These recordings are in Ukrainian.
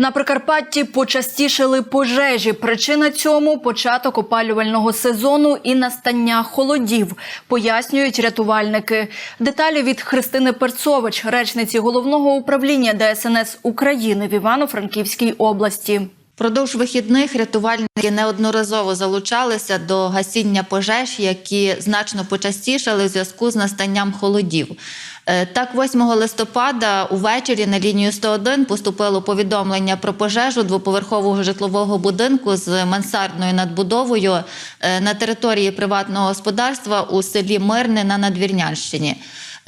На Прикарпатті почастішили пожежі. Причина цьому початок опалювального сезону і настання холодів, пояснюють рятувальники. Деталі від Христини Перцович, речниці головного управління ДСНС України в Івано-Франківській області. Продовж вихідних рятувальники неодноразово залучалися до гасіння пожеж, які значно почастішали в зв'язку з настанням холодів. Е, Так, 8 листопада увечері на лінію 101 поступило повідомлення про пожежу двоповерхового житлового будинку з мансардною надбудовою е, на території приватного господарства у селі Мирне на Надвірнянщині.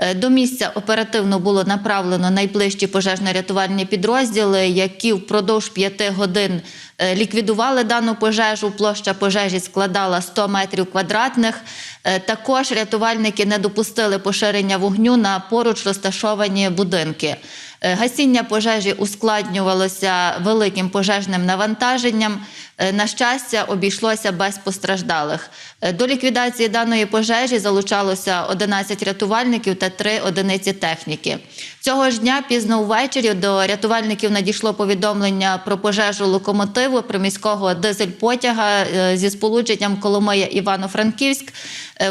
Е, До місця оперативно було направлено найближчі пожежно-рятувальні підрозділи, які впродовж п'яти годин е, ліквідували дану пожежу. Площа пожежі складала 100 метрів квадратних. Е, Також рятувальники не допустили поширення вогню на поруч розташовані будинки. Е, Гасіння пожежі ускладнювалося великим пожежним навантаженням. Е, На щастя, обійшлося без постраждалих. Е, До ліквідації даної пожежі залучалося 11 рятувальників та 3 одиниці техніки. Цього ж дня пізно ввечері до рятувальників надійшло повідомлення про пожежу локомотиву приміського дизель-потяга зі сполученням Коломия Івано-Франківськ.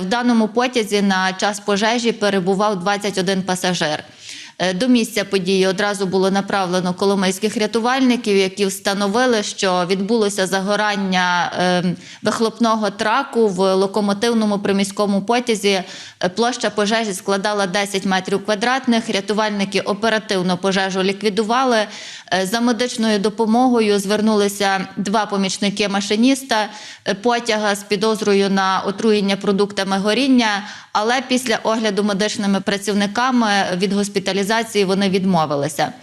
В даному потязі на час пожежі перебував 21 пасажир. Е, До місця події одразу було направлено коломийських рятувальників, які встановили, що відбулося загорання е, вихлопного траку в локомотивному приміському потязі. Е, Площа пожежі складала 10 метрів квадратних. Рятувальники оперативно пожежу ліквідували. Е, За медичною допомогою звернулися два помічники машиніста е, потяга з підозрою на отруєння продуктами горіння. Але після огляду медичними працівниками від госпіталізації вони відмовилися.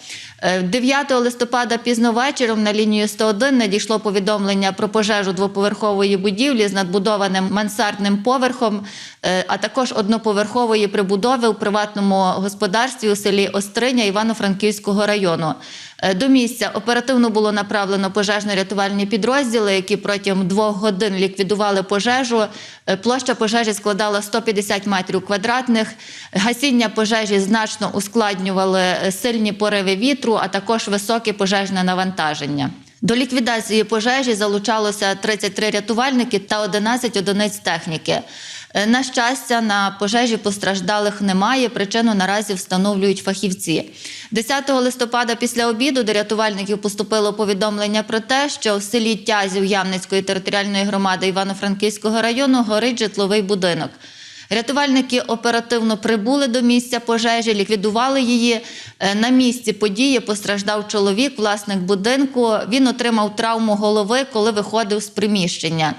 Е, 9 листопада пізно вечором на лінію 101 надійшло повідомлення про пожежу двоповерхової будівлі з надбудованим мансардним поверхом, е, а також одноповерхової прибудови у приватному господарстві у селі Остриня Івано-Франківського району. Е, До місця оперативно було направлено пожежно-рятувальні підрозділи, які протягом двох годин ліквідували пожежу. Е, Площа пожежі складала 150 метрів квадратних. Гасіння пожежі значно ускладнювали е, сильні пориви вітру, а також високе пожежне навантаження. До ліквідації пожежі залучалося 33 рятувальники та 11 одиниць техніки. Е, На щастя, на пожежі постраждалих немає. Причину наразі встановлюють фахівці. 10 листопада після обіду до рятувальників поступило повідомлення про те, що в селі Тязів Ямницької територіальної громади Івано-Франківського району горить житловий будинок. Рятувальники оперативно прибули до місця пожежі, ліквідували її. Е, На місці події постраждав чоловік, власник будинку. Він отримав травму голови, коли виходив з приміщення.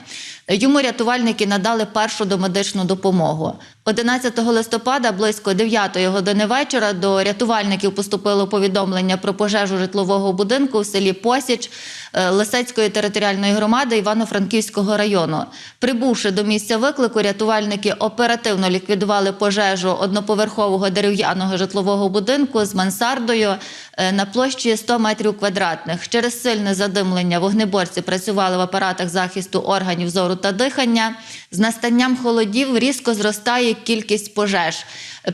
Йому рятувальники надали першу домедичну допомогу. 11 листопада близько 9 години вечора до рятувальників поступило повідомлення про пожежу житлового будинку в селі Посіч е, Лисецької територіальної громади Івано-Франківського району. Прибувши до місця виклику, рятувальники оперативно ліквідували пожежу одноповерхового дерев'яного житлового будинку з мансардою е, на площі 100 метрів квадратних. Через сильне задимлення вогнеборці працювали в апаратах захисту органів зору та дихання. З настанням холодів різко зростає кількість пожеж.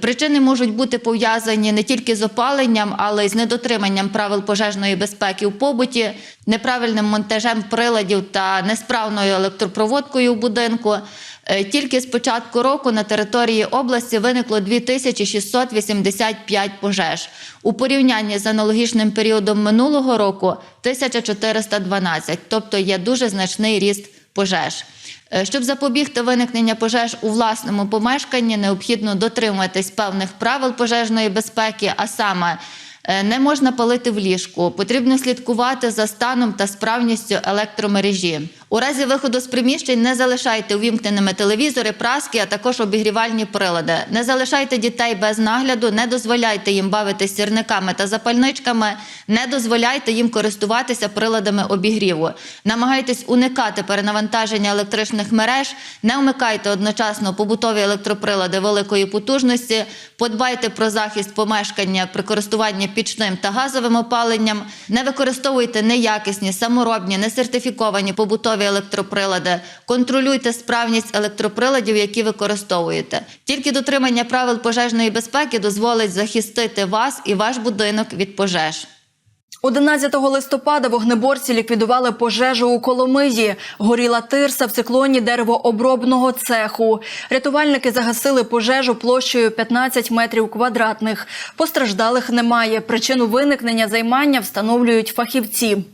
Причини можуть бути пов'язані не тільки з опаленням, але й з недотриманням правил пожежної безпеки у побуті, неправильним монтажем приладів та несправною електропроводкою у будинку. Е, Тільки з початку року на території області виникло 2685 пожеж. У порівнянні з аналогічним періодом минулого року 1412, тобто є дуже значний ріст пожеж. Е, Щоб запобігти виникнення пожеж у власному помешканні, необхідно дотримуватись певних правил пожежної безпеки, а саме е, не можна палити в ліжку, потрібно слідкувати за станом та справністю електромережі. У разі виходу з приміщень не залишайте увімкненими телевізори, праски, а також обігрівальні прилади. Не залишайте дітей без нагляду, не дозволяйте їм бавитись сірниками та запальничками, не дозволяйте їм користуватися приладами обігріву. Намагайтесь уникати перенавантаження електричних мереж, не вмикайте одночасно побутові електроприлади великої потужності, подбайте про захист помешкання при користуванні пічним та газовим опаленням, не використовуйте неякісні, саморобні, несертифіковані побутові електроприлади, контролюйте справність електроприладів, які використовуєте. Тільки дотримання правил пожежної безпеки дозволить захистити вас і ваш будинок від пожеж. 11 листопада вогнеборці ліквідували пожежу у Коломиї. Горіла тирса в циклоні деревообробного цеху. Рятувальники загасили пожежу площею 15 метрів квадратних. Постраждалих немає. Причину виникнення займання встановлюють фахівці.